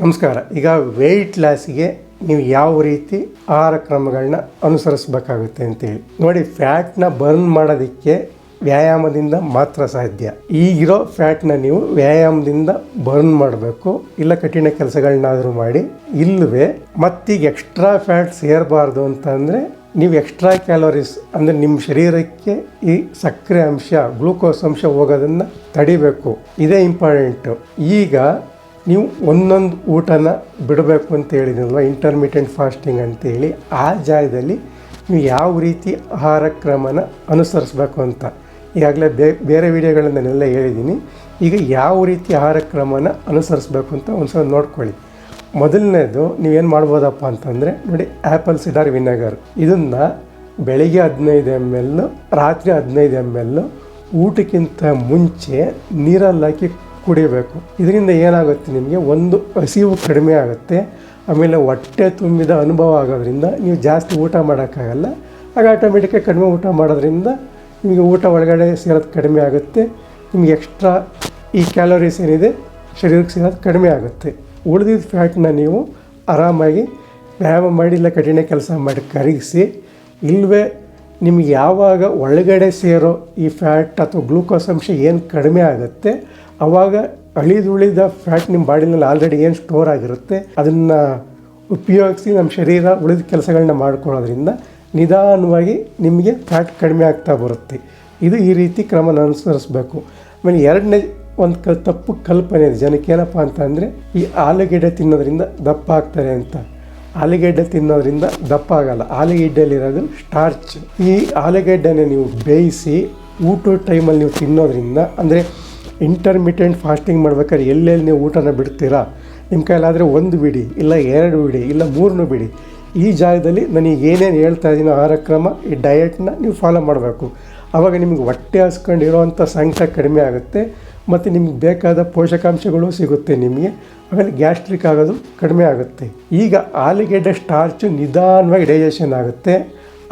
ನಮಸ್ಕಾರ. ಈಗ ವೆಯ್ಟ್ ಲಾಸ್ಗೆ ನೀವು ಯಾವ ರೀತಿ ಆಹಾರ ಕ್ರಮಗಳನ್ನ ಅನುಸರಿಸಬೇಕಾಗುತ್ತೆ ಅಂತೇಳಿ. ನೋಡಿ ಫ್ಯಾಟ್ನ ಬರ್ನ್ ಮಾಡೋದಕ್ಕೆ ವ್ಯಾಯಾಮದಿಂದ ಮಾತ್ರ ಸಾಧ್ಯ. ಈಗಿರೋ ಫ್ಯಾಟ್ನ ನೀವು ವ್ಯಾಯಾಮದಿಂದ ಬರ್ನ್ ಮಾಡಬೇಕು. ಇಲ್ಲ ಕಠಿಣ ಕೆಲಸಗಳನ್ನಾದರೂ ಮಾಡಿ. ಇಲ್ಲವೇ ಮತ್ತೀಗ ಎಕ್ಸ್ಟ್ರಾ ಫ್ಯಾಟ್ ಸೇರಬಾರ್ದು ಅಂತಂದರೆ ನೀವು ಎಕ್ಸ್ಟ್ರಾ ಕ್ಯಾಲೋರೀಸ್ ಅಂದರೆ ನಿಮ್ಮ ಶರೀರಕ್ಕೆ ಈ ಸಕ್ಕರೆ ಅಂಶ ಗ್ಲೂಕೋಸ್ ಅಂಶ ಹೋಗೋದನ್ನು ತಡಿಬೇಕು. ಇದೇ ಇಂಪಾರ್ಟೆಂಟು ಈಗ ನೀವು ಒಂದೊಂದು ಊಟನ ಬಿಡಬೇಕು ಅಂತ ಹೇಳಿದ್ರಲ್ವ ಇಂಟರ್ಮಿಟೆಂಟ್ ಫಾಸ್ಟಿಂಗ್ ಅಂತೇಳಿ ಆ ಜಾಗದಲ್ಲಿ ನೀವು ಯಾವ ರೀತಿ ಆಹಾರ ಕ್ರಮನ ಅನುಸರಿಸ್ಬೇಕು ಅಂತ ಈಗಾಗಲೇ ಬೇರೆ ವಿಡಿಯೋಗಳಲ್ಲಿ ನಾನೆಲ್ಲ ಹೇಳಿದ್ದೀನಿ. ಈಗ ಯಾವ ರೀತಿ ಆಹಾರ ಕ್ರಮನ ಅನುಸರಿಸ್ಬೇಕು ಅಂತ ಒಂದು ಸಲ ನೋಡ್ಕೊಳ್ಳಿ. ಮೊದಲನೇದು, ನೀವೇನು ಮಾಡ್ಬೋದಪ್ಪ ಅಂತಂದರೆ, ನೋಡಿ ಆ್ಯಪಲ್ ಸಿಡಾರ್ ವಿನೆಗರ್. ಇದನ್ನು ಬೆಳಿಗ್ಗೆ ಹದಿನೈದು ಎಂ ಎಲ್ ರಾತ್ರಿ ಹದಿನೈದು ಎಂ ಎಲ್ ಊಟಕ್ಕಿಂತ ಮುಂಚೆ ನೀರಲ್ಲಿ ಕುಡಿಬೇಕು. ಇದರಿಂದ ಏನಾಗುತ್ತೆ ನಿಮಗೆ? ಒಂದು ಹಸಿವು ಕಡಿಮೆ ಆಗುತ್ತೆ. ಆಮೇಲೆ ಹೊಟ್ಟೆ ತುಂಬಿದ ಅನುಭವ ಆಗೋದ್ರಿಂದ ನೀವು ಜಾಸ್ತಿ ಊಟ ಮಾಡೋಕ್ಕಾಗಲ್ಲ. ಆಗ ಆಟೋಮೆಟಿಕಾಗಿ ಕಡಿಮೆ ಊಟ ಮಾಡೋದ್ರಿಂದ ನಿಮಗೆ ಊಟ ಒಳಗಡೆ ಸೇರೋದು ಕಡಿಮೆ ಆಗುತ್ತೆ. ನಿಮಗೆ ಎಕ್ಸ್ಟ್ರಾ ಈ ಕ್ಯಾಲೋರೀಸ್ ಏನಿದೆ? ಶರೀರಕ್ಕೆ ಸೇರೋದು ಕಡಿಮೆ ಆಗುತ್ತೆ. ಉಳಿದಿದ್ದ ಫ್ಯಾಟ್ನ ನೀವು ಆರಾಮಾಗಿ ವ್ಯಾಯಾಮ ಮಾಡಿ ಇಲ್ಲ ಕಠಿಣ ಕೆಲಸ ಮಾಡಿ ಕರಗಿಸಿ ಇಲ್ಲವೇ ನಿಮ್ಗೆ ಯಾವಾಗ ಒಳಗಡೆ ಸೇರೋ ಈ ಫ್ಯಾಟ್ ಅಥವಾ ಗ್ಲೂಕೋಸ್ ಅಂಶ ಏನು ಕಡಿಮೆ ಆಗುತ್ತೆ ಆವಾಗ ಅಳಿದುಳಿದ ಫ್ಯಾಟ್ ನಿಮ್ಮ ಬಾಡಿನಲ್ಲಿ ಆಲ್ರೆಡಿ ಏನು ಸ್ಟೋರ್ ಆಗಿರುತ್ತೆ, ಅದನ್ನು ಉಪಯೋಗಿಸಿ ನಮ್ಮ ಶರೀರ ಉಳಿದ ಕೆಲಸಗಳನ್ನ ಮಾಡ್ಕೊಳ್ಳೋದ್ರಿಂದ ನಿಧಾನವಾಗಿ ನಿಮಗೆ ಫ್ಯಾಟ್ ಕಡಿಮೆ ಆಗ್ತಾ ಬರುತ್ತೆ. ಇದು ಈ ರೀತಿ ಕ್ರಮನ ಅನುಸರಿಸ್ಬೇಕು. ಆಮೇಲೆ ಎರಡನೇ ಒಂದು ಕ ತಪ್ಪು ಕಲ್ಪನೆ ಇದೆ. ಜನಕ್ಕೆ ಏನಪ್ಪ ಅಂತ ಈ ಆಲೂಗೆಡ್ಡೆ ತಿನ್ನೋದ್ರಿಂದ ದಪ್ಪ ಆಗ್ತಾರೆ ಅಂತ. ಆಲೂಗೆಡ್ಡೆ ತಿನ್ನೋದ್ರಿಂದ ದಪ್ಪ ಆಗಲ್ಲ. ಆಲೂಗೆಡ್ಡೆಯಲ್ಲಿರೋದು ಸ್ಟಾರ್ಚ್ ಈ ಆಲೂಗೆಡ್ಡೆನ ನೀವು ಬೇಯಿಸಿ ಊಟದ ಟೈಮಲ್ಲಿ ನೀವು ತಿನ್ನೋದ್ರಿಂದ, ಅಂದರೆ ಇಂಟರ್ಮಿಟೆಂಟ್ ಫಾಸ್ಟಿಂಗ್ ಮಾಡ್ಬೇಕಾದ್ರೆ ಎಲ್ಲೆಲ್ಲಿ ನೀವು ಊಟನ ಬಿಡ್ತೀರಾ? ನಿಮ್ಮ ಕೈಲಾದರೆ ಒಂದು ಬಿಡಿ, ಇಲ್ಲ ಎರಡು ಬಿಡಿ, ಇಲ್ಲ ಮೂರನ್ನೂ ಬಿಡಿ. ಈ ಜಾಗದಲ್ಲಿ ನನಗೆ ಏನೇನು ಹೇಳ್ತಾ ಇದ್ದೀನೋ ಆಹಾರ ಕ್ರಮ ಈ ಡಯಟ್ನ ನೀವು ಫಾಲೋ ಮಾಡಬೇಕು. ಆವಾಗ ನಿಮಗೆ ಹೊಟ್ಟೆ ಹಸ್ಕೊಂಡಿರೋವಂಥ ಸಂಕಟ ಕಡಿಮೆ ಆಗುತ್ತೆ ಮತ್ತು ನಿಮ್ಗೆ ಬೇಕಾದ ಪೋಷಕಾಂಶಗಳು ಸಿಗುತ್ತೆ ನಿಮಗೆ. ಆಮೇಲೆ ಗ್ಯಾಸ್ಟ್ರಿಕ್ ಆಗೋದು ಕಡಿಮೆ ಆಗುತ್ತೆ. ಈಗ ಆಲೂಗೆಡ್ಡೆ ಸ್ಟಾರ್ಚು ನಿಧಾನವಾಗಿ ಡೈಜೆಷನ್ ಆಗುತ್ತೆ.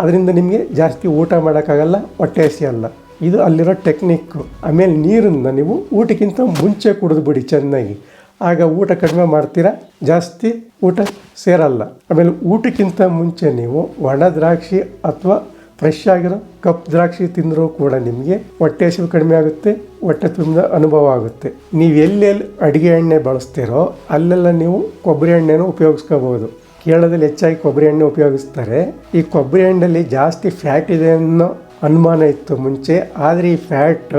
ಅದರಿಂದ ನಿಮಗೆ ಜಾಸ್ತಿ ಊಟ ಮಾಡೋಕ್ಕಾಗಲ್ಲ, ಹೊಟ್ಟೆ ಹಸಿಯಲ್ಲ. ಇದು ಅಲ್ಲಿರೋ ಟೆಕ್ನಿಕ್ಕು ಆಮೇಲೆ ನೀರನ್ನು ನೀವು ಊಟಕ್ಕಿಂತ ಮುಂಚೆ ಕುಡಿದ್ಬಿಡಿ ಚೆನ್ನಾಗಿ. ಆಗ ಊಟ ಕಡಿಮೆ ಮಾಡ್ತೀರಾ, ಜಾಸ್ತಿ ಊಟ ಸೇರಲ್ಲ. ಆಮೇಲೆ ಊಟಕ್ಕಿಂತ ಮುಂಚೆ ನೀವು ಒಣ ದ್ರಾಕ್ಷಿ ಅಥವಾ ಫ್ರೆಶ್ ಆಗಿರೋ ಕಪ್ ದ್ರಾಕ್ಷಿ ತಿಂದರೂ ಕೂಡ ನಿಮಗೆ ಹೊಟ್ಟೆ ಹಸಿವು ಕಡಿಮೆ ಆಗುತ್ತೆ, ಹೊಟ್ಟೆ ತುಂಬ ಅನುಭವ ಆಗುತ್ತೆ. ನೀವು ಎಲ್ಲೆಲ್ಲಿ ಅಡುಗೆ ಎಣ್ಣೆ ಬಳಸ್ತೀರೋ ಅಲ್ಲೆಲ್ಲ ನೀವು ಕೊಬ್ಬರಿ ಎಣ್ಣೆನೂ ಉಪಯೋಗಿಸ್ಕೋಬೋದು ಕೇರಳದಲ್ಲಿ ಹೆಚ್ಚಾಗಿ ಕೊಬ್ಬರಿ ಎಣ್ಣೆ ಉಪಯೋಗಿಸ್ತಾರೆ. ಈ ಕೊಬ್ಬರಿ ಎಣ್ಣೆಯಲ್ಲಿ ಜಾಸ್ತಿ ಫ್ಯಾಟ್ ಇದೆ ಅನ್ನೋ ಅನುಮಾನ ಇತ್ತು ಮುಂಚೆ, ಆದರೆ ಈ ಫ್ಯಾಟ್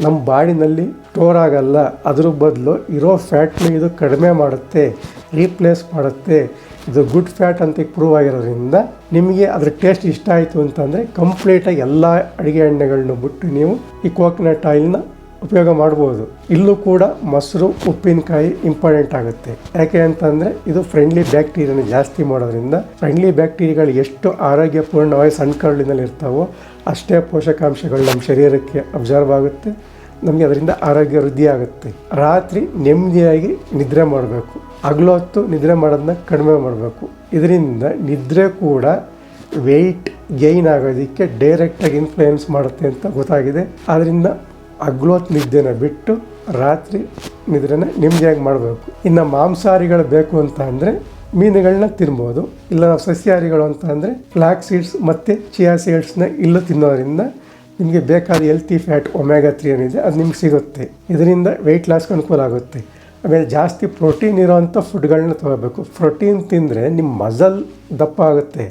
ನಮ್ಮ ಬಾಡಿನಲ್ಲಿ ಸ್ಟೋರ್ ಆಗಲ್ಲ ಅದ್ರ ಬದಲು ಇರೋ ಫ್ಯಾಟ್ನ ಇದು ಕಡಿಮೆ ಮಾಡುತ್ತೆ, ರೀಪ್ಲೇಸ್ ಮಾಡುತ್ತೆ. ಇದು ಗುಡ್ ಫ್ಯಾಟ್ ಅಂತ ಪ್ರೂವ್ ಆಗಿರೋದ್ರಿಂದ ನಿಮಗೆ ಅದ್ರ ಟೇಸ್ಟ್ ಇಷ್ಟ ಆಯಿತು ಅಂತಂದರೆ ಕಂಪ್ಲೀಟಾಗಿ ಎಲ್ಲ ಅಡುಗೆ ಎಣ್ಣೆಗಳನ್ನ ಬಿಟ್ಟು ನೀವು ಈ ಕೋಕೋನಟ್ ಆಯಿಲ್ನ ಉಪಯೋಗ ಮಾಡ್ಬೋದು. ಇಲ್ಲೂ ಕೂಡ ಮೊಸರು, ಉಪ್ಪಿನಕಾಯಿ ಇಂಪಾರ್ಟೆಂಟ್ ಆಗುತ್ತೆ. ಯಾಕೆ ಅಂತಂದರೆ ಇದು ಫ್ರೆಂಡ್ಲಿ ಬ್ಯಾಕ್ಟೀರಿಯಾನ ಜಾಸ್ತಿ ಮಾಡೋದ್ರಿಂದ ಫ್ರೆಂಡ್ಲಿ ಬ್ಯಾಕ್ಟೀರಿಯಾಗಳು ಎಷ್ಟು ಆರೋಗ್ಯಪೂರ್ಣವಾಗಿ ಸಣ್ಣ ಕರುಳಿನಲ್ಲಿ ಇರ್ತಾವೋ ಅಷ್ಟೇ ಪೋಷಕಾಂಶಗಳು ನಮ್ಮ ಶರೀರಕ್ಕೆ ಅಬ್ಸರ್ವ್ ಆಗುತ್ತೆ. ನಮಗೆ ಅದರಿಂದ ಆರೋಗ್ಯ ವೃದ್ಧಿ ಆಗುತ್ತೆ. ರಾತ್ರಿ ನೆಮ್ಮದಿಯಾಗಿ ನಿದ್ರೆ ಮಾಡಬೇಕು. ಹಗಲು ಹೊತ್ತು ನಿದ್ರೆ ಮಾಡೋದನ್ನ ಕಡಿಮೆ ಮಾಡಬೇಕು. ಇದರಿಂದ ನಿದ್ರೆ ಕೂಡ ವೆಯ್ಟ್ ಗೈನ್ ಆಗೋದಕ್ಕೆ ಡೈರೆಕ್ಟಾಗಿ ಇನ್ಫ್ಲೂಯೆನ್ಸ್ ಮಾಡುತ್ತೆ ಅಂತ ಗೊತ್ತಾಗಿದೆ. ಆದ್ದರಿಂದ ಹಗಲು ನಿದ್ದೆನ ಬಿಟ್ಟು ರಾತ್ರಿ ನಿದ್ರೆನ ನೆಮ್ಮದಿಯಾಗಿ ಮಾಡಬೇಕು. ಇನ್ನು ಮಾಂಸಾಹಾರಿಗಳು ಬೇಕು ಅಂತ ಅಂದರೆ ಮೀನುಗಳನ್ನ ತಿನ್ಬೋದು. ಇಲ್ಲ ನಾವು ಸಸ್ಯಾಹಾರಿಗಳು ಅಂತ ಅಂದರೆ ಫ್ಲಾಕ್ ಸೀಡ್ಸ್ ಮತ್ತು ಚಿಯಾ ಸೀಡ್ಸ್ನ ಇಲ್ಲೂ ತಿನ್ನೋದ್ರಿಂದ ನಿಮಗೆ ಬೇಕಾದ ಹೆಲ್ತಿ ಫ್ಯಾಟ್ ಒಮೆಗಾ ತ್ರೀ ಏನಿದೆ ಅದು ನಿಮ್ಗೆ ಸಿಗುತ್ತೆ. ಇದರಿಂದ ವೆಯ್ಟ್ ಲಾಸ್ಗೆ ಅನುಕೂಲ ಆಗುತ್ತೆ. ಆಮೇಲೆ ಜಾಸ್ತಿ ಪ್ರೋಟೀನ್ ಇರೋವಂಥ ಫುಡ್ಗಳನ್ನ ತೊಗೋಬೇಕು. ಪ್ರೋಟೀನ್ ತಿಂದರೆ ನಿಮ್ಮ ಮಸಲ್ ದಪ್ಪ ಆಗುತ್ತೆ.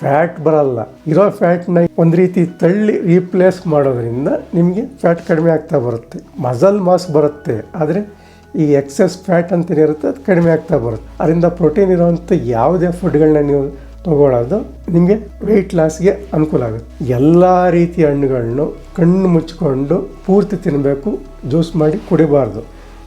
ಫ್ಯಾಟ್ ಬರಲ್ಲ. ಇರೋ ಫ್ಯಾಟ್ನ ಒಂದು ರೀತಿ ತಳ್ಳಿ ರೀಪ್ಲೇಸ್ ಮಾಡೋದ್ರಿಂದ ನಿಮಗೆ ಫ್ಯಾಟ್ ಕಡಿಮೆ ಆಗ್ತಾ ಬರುತ್ತೆ. ಮಸಲ್ ಮಾಸ್ ಬರುತ್ತೆ. ಆದರೆ ಈ ಎಕ್ಸೆಸ್ ಫ್ಯಾಟ್ ಅಂತ ಏನಿರುತ್ತೆ ಅದು ಕಡಿಮೆ ಆಗ್ತಾ ಬರುತ್ತೆ. ಅದರಿಂದ ಪ್ರೋಟೀನ್ ಇರೋವಂಥ ಯಾವುದೇ ಫುಡ್ಗಳನ್ನ ನೀವು ತಗೊಳ್ಳೋದು ನಿಮಗೆ ವೆಯ್ಟ್ ಲಾಸ್ಗೆ ಅನುಕೂಲ ಆಗುತ್ತೆ. ಎಲ್ಲ ರೀತಿಯ ಹಣ್ಣುಗಳನ್ನು ಕಣ್ಣು ಮುಚ್ಕೊಂಡು ಪೂರ್ತಿ ತಿನ್ನಬೇಕು ಜ್ಯೂಸ್ ಮಾಡಿ ಕುಡಿಬಾರ್ದು.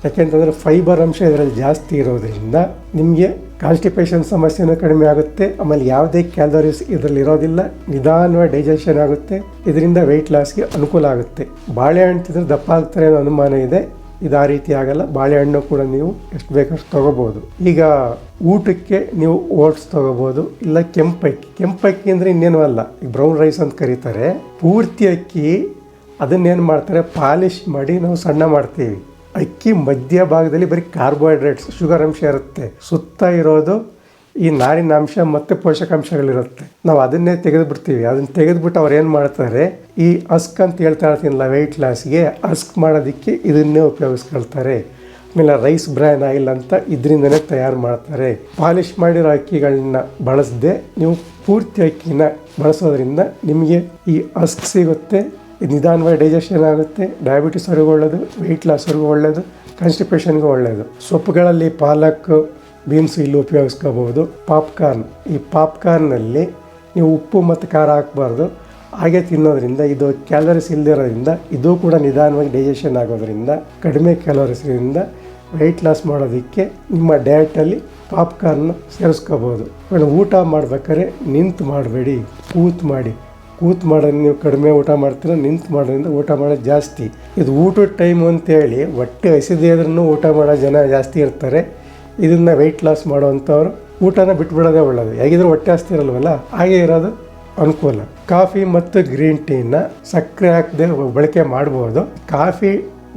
ಯಾಕೆಂತಂದರೆ ಫೈಬರ್ ಅಂಶ ಇದರಲ್ಲಿ ಜಾಸ್ತಿ ಇರೋದ್ರಿಂದ ನಿಮಗೆ ಕಾನ್ಸ್ಟಿಪೇಷನ್ ಸಮಸ್ಯೆನೂ ಕಡಿಮೆ ಆಗುತ್ತೆ. ಆಮೇಲೆ ಯಾವುದೇ ಕ್ಯಾಲೋರೀಸ್ ಇದರಲ್ಲಿ ಇರೋದಿಲ್ಲ. ನಿಧಾನವಾಗಿ ಡೈಜೆಷನ್ ಆಗುತ್ತೆ. ಇದರಿಂದ ವೆಯ್ಟ್ ಲಾಸ್ಗೆ ಅನುಕೂಲ ಆಗುತ್ತೆ. ಬಾಳೆಹಣ್ಣು ತಿಂದರೆ ದಪ್ಪ ಆಗ್ತಾರೆ ಅನ್ನೋ ಅನುಮಾನ ಇದೆ. ಇದು ಆ ರೀತಿ ಆಗಲ್ಲ. ಬಾಳೆಹಣ್ಣು ಕೂಡ ನೀವು ಎಷ್ಟು ಬೇಕಷ್ಟು ತೊಗೋಬೋದು. ಈಗ ಊಟಕ್ಕೆ ನೀವು ಓಟ್ಸ್ ತೊಗೋಬೋದು. ಇಲ್ಲ ಕೆಂಪಕ್ಕಿ ಕೆಂಪಕ್ಕಿ ಅಂದರೆ ಇನ್ನೇನು ಅಲ್ಲ. ಈಗ ಬ್ರೌನ್ ರೈಸ್ ಅಂತ ಕರೀತಾರೆ. ಪೂರ್ತಿ ಅಕ್ಕಿ ಅದನ್ನೇನು ಮಾಡ್ತಾರೆ? ಪಾಲಿಶ್ ಮಾಡಿ ನಾವು ಸಣ್ಣ ಮಾಡ್ತೀವಿ. ಅಕ್ಕಿ ಮಧ್ಯ ಭಾಗದಲ್ಲಿ ಬರೀ ಕಾರ್ಬೋಹೈಡ್ರೇಟ್ಸ್ ಶುಗರ್ ಅಂಶ ಇರುತ್ತೆ. ಸುತ್ತ ಇರೋದು ಈ ನಾರಿನಾಂಶ ಮತ್ತು ಪೋಷಕಾಂಶಗಳಿರುತ್ತೆ. ನಾವು ಅದನ್ನೇ ತೆಗೆದುಬಿಡ್ತೀವಿ. ಅದನ್ನು ತೆಗೆದುಬಿಟ್ಟು ಅವ್ರು ಏನು ಮಾಡ್ತಾರೆ, ಈ ಅಸ್ಕ್ ಅಂತ ಹೇಳ್ತಾ ಇರ್ತೀನಲ್ಲ ವೆಯ್ಟ್ ಲಾಸ್ಗೆ ಅಸ್ಕ್ ಮಾಡೋದಕ್ಕೆ ಇದನ್ನೇ ಉಪಯೋಗಿಸ್ಕೊಳ್ತಾರೆ. ಆಮೇಲೆ ರೈಸ್ ಬ್ರ್ಯಾನ್ ಆಯಿಲ್ ಅಂತ ಇದರಿಂದನೇ ತಯಾರು ಮಾಡ್ತಾರೆ. ಪಾಲಿಷ್ ಮಾಡಿರೋ ಅಕ್ಕಿಗಳನ್ನ ಬಳಸದೆ, ನೀವು ಪೂರ್ತಿ ಅಕ್ಕಿನ ಬಳಸೋದ್ರಿಂದ ನಿಮಗೆ ಈ ಅಸ್ಕ್ ಸಿಗುತ್ತೆ ನಿಧಾನವಾಗಿ ಡೈಜೆಷನ್ ಆಗುತ್ತೆ ಡಯಾಬಿಟಿಸ್ವರೆಗೂ ಒಳ್ಳೆಯದು ವೆಯ್ಟ್ ಲಾಸ್ವರೆಗೂ ಒಳ್ಳೆಯದು ಕಾನ್ಸ್ಟಿಪೇಷನ್ಗೂ ಒಳ್ಳೆಯದು ಸೊಪ್ಪುಗಳಲ್ಲಿ ಪಾಲಕ್ ಬೀನ್ಸ್ ಇಲ್ಲಿ ಉಪಯೋಗಿಸ್ಕೋಬೋದು ಪಾಪ್ಕಾರ್ನ್ ಈ ಪಾಪ್ಕಾರ್ನಲ್ಲಿ ನೀವು ಉಪ್ಪು ಮತ್ತು ಖಾರ ಹಾಕಬಾರ್ದು. ಹಾಗೆ ತಿನ್ನೋದ್ರಿಂದ, ಇದು ಕ್ಯಾಲೋರೀಸ್ ಇಲ್ಲದಿರೋದ್ರಿಂದ ಇದು ಕೂಡ ನಿಧಾನವಾಗಿ ಡೈಜೆಷನ್ ಆಗೋದ್ರಿಂದ, ಕಡಿಮೆ ಕ್ಯಾಲರೀಸ್ರಿಂದ ವೆಯ್ಟ್ ಲಾಸ್ ಮಾಡೋದಕ್ಕೆ ನಿಮ್ಮ ಡಯಟಲ್ಲಿ ಪಾಪ್ಕಾರ್ನ್ ಸೇರಿಸ್ಕೋಬೋದು ಊಟ ಮಾಡ್ಬೇಕಾದ್ರೆ ನಿಂತು ಮಾಡಬೇಡಿ, ಕೂತು ಮಾಡಿ. ಕೂತು ಮಾಡೋದು ನೀವು ಕಡಿಮೆ ಊಟ ಮಾಡ್ತೀರ, ನಿಂತು ಮಾಡೋದ್ರಿಂದ ಊಟ ಮಾಡೋದು ಜಾಸ್ತಿ. ಇದು ಊಟದ ಟೈಮು ಅಂತೇಳಿ ಹೊಟ್ಟೆ ಹಸಿದೇ ಆದ್ರೂ ಊಟ ಮಾಡೋ ಜನ ಜಾಸ್ತಿ ಇರ್ತಾರೆ. ಇದನ್ನು ವೆಯ್ಟ್ ಲಾಸ್ ಮಾಡೋವಂಥವ್ರು ಊಟನ ಬಿಟ್ಬಿಡೋದೇ ಒಳ್ಳೆಯದು ಹೇಗಿದ್ರೆ ಹೊಟ್ಟೆ ಹಸ್ತಿರಲ್ವಲ್ಲ ಹಾಗೆ ಇರೋದು ಅನುಕೂಲ. ಕಾಫಿ ಮತ್ತು ಗ್ರೀನ್ ಟೀನ ಸಕ್ಕರೆ ಹಾಕದೆ ಬಳಕೆ ಮಾಡ್ಬೋದು. ಕಾಫಿ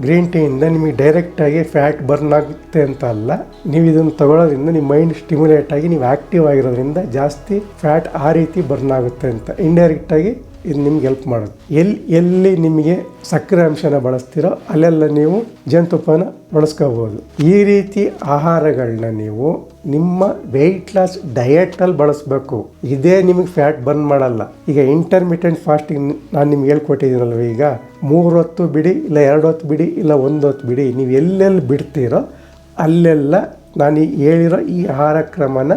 ಗ್ರೀನ್ ಟೀಯಿಂದ ನಿಮಗೆ ಡೈರೆಕ್ಟಾಗಿ ಫ್ಯಾಟ್ ಬರ್ನ್ ಆಗುತ್ತೆ ಅಂತ ಅಲ್ಲ. ನೀವು ಇದನ್ನು ತಗೊಳ್ಳೋದ್ರಿಂದ ನಿಮ್ಮ ಮೈಂಡ್ ಸ್ಟಿಮ್ಯುಲೇಟ್ ಆಗಿ ನೀವು ಆ್ಯಕ್ಟಿವ್ ಆಗಿರೋದ್ರಿಂದ ಜಾಸ್ತಿ ಫ್ಯಾಟ್ ಆ ರೀತಿ ಬರ್ನ್ ಆಗುತ್ತೆ ಅಂತ. ಇಂಡೈರೆಕ್ಟಾಗಿ ಇದು ನಿಮ್ಗೆ ಹೆಲ್ಪ್ ಮಾಡೋದು ಎಲ್ಲಿ ಎಲ್ಲಿ ನಿಮಗೆ ಸಕ್ಕರೆ ಅಂಶನ ಬಳಸ್ತೀರೋ ಅಲ್ಲೆಲ್ಲ ನೀವು ಜೇನುತುಪ್ಪನ ಬಳಸ್ಕೋಬೋದು. ಈ ರೀತಿ ಆಹಾರಗಳನ್ನ ನೀವು ನಿಮ್ಮ ವೆಯ್ಟ್ ಲಾಸ್ ಡಯಟಲ್ಲಿ ಬಳಸಬೇಕು. ಇದೇ ನಿಮಗೆ ಫ್ಯಾಟ್ ಬರ್ನ್ ಮಾಡಲ್ಲ. ಈಗ ಇಂಟರ್ಮಿಟೆಂಟ್ ಫಾಸ್ಟಿಂಗ್ ನಾನು ನಿಮ್ಗೆ ಹೇಳ್ಕೊಟ್ಟಿದ್ದೀನಲ್ವ ಈಗ. ಮೂರು ಹೊತ್ತು ಬಿಡಿ, ಇಲ್ಲ ಎರಡು ಹೊತ್ತು ಬಿಡಿ, ಇಲ್ಲ ಒಂದು ಹೊತ್ತು ಬಿಡಿ, ನೀವು ಎಲ್ಲೆಲ್ಲಿ ಬಿಡ್ತೀರೋ ಅಲ್ಲೆಲ್ಲ ನಾನು ಹೇಳಿರೋ ಈ ಆಹಾರ ಕ್ರಮನ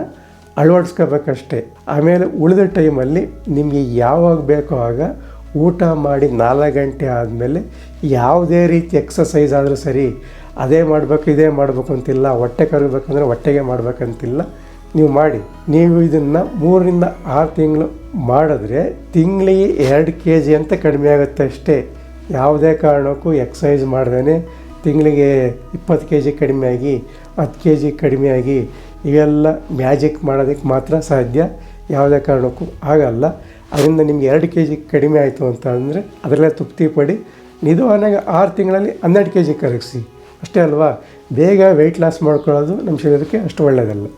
ಅಳವಡಿಸ್ಕೋಬೇಕಷ್ಟೇ. ಆಮೇಲೆ ಉಳಿದ ಟೈಮಲ್ಲಿ ನಿಮಗೆ ಯಾವಾಗ ಬೇಕೋ ಆಗ ಊಟ ಮಾಡಿ ನಾಲ್ಕು ಗಂಟೆ ಆದಮೇಲೆ ಯಾವುದೇ ರೀತಿ ಎಕ್ಸಸೈಸ್ ಆದರೂ ಸರಿ, ಅದೇ ಮಾಡಬೇಕು, ಇದೇ ಮಾಡಬೇಕು ಅಂತಿಲ್ಲ, ಹೊಟ್ಟೆ ಕರಗಬೇಕಂದ್ರೆ ಹೊಟ್ಟೆಗೆ ಮಾಡಬೇಕಂತಿಲ್ಲ, ನೀವು ಮಾಡಿ. ನೀವು ಇದನ್ನು ಮೂರರಿಂದ ಆರು ತಿಂಗಳು ಮಾಡಿದ್ರೆ ತಿಂಗಳಿಗೆ ಎರಡು ಕೆ ಜಿ ಅಂತ ಕಡಿಮೆ ಆಗುತ್ತೆ ಅಷ್ಟೇ. ಯಾವುದೇ ಕಾರಣಕ್ಕೂ ಎಕ್ಸಸೈಸ್ ಮಾಡ್ದೇ ತಿಂಗಳಿಗೆ ಇಪ್ಪತ್ತು ಕೆ ಜಿ ಕಡಿಮೆ ಆಗಿ, ಹತ್ತು ಕೆ ಜಿ ಕಡಿಮೆ ಆಗಿ ಇವೆಲ್ಲ ಮ್ಯಾಜಿಕ್ ಮಾಡೋದಕ್ಕೆ ಮಾತ್ರ ಸಾಧ್ಯ, ಯಾವುದೇ ಕಾರಣಕ್ಕೂ ಆಗಲ್ಲ. ಅದರಿಂದ ನಿಮ್ಗೆ ಎರಡು ಕೆ ಜಿ ಕಡಿಮೆ ಆಯಿತು ಅಂತ ಅಂದರೆ ಅದರಲ್ಲೇ ತೃಪ್ತಿ ಪಡಿ. ನಿಧಾನಾಗಿ ಆರು ತಿಂಗಳಲ್ಲಿ ಹನ್ನೆರಡು ಕೆ ಜಿ ಕರಗಿಸಿ. ಅಷ್ಟೇ ಅಲ್ವಾ? ಬೇಗ ವೆಯ್ಟ್ ಲಾಸ್ ಮಾಡ್ಕೊಳ್ಳೋದು ನಮ್ಮ ಶರೀರಕ್ಕೆ ಅಷ್ಟು ಒಳ್ಳೆಯದಲ್ಲ.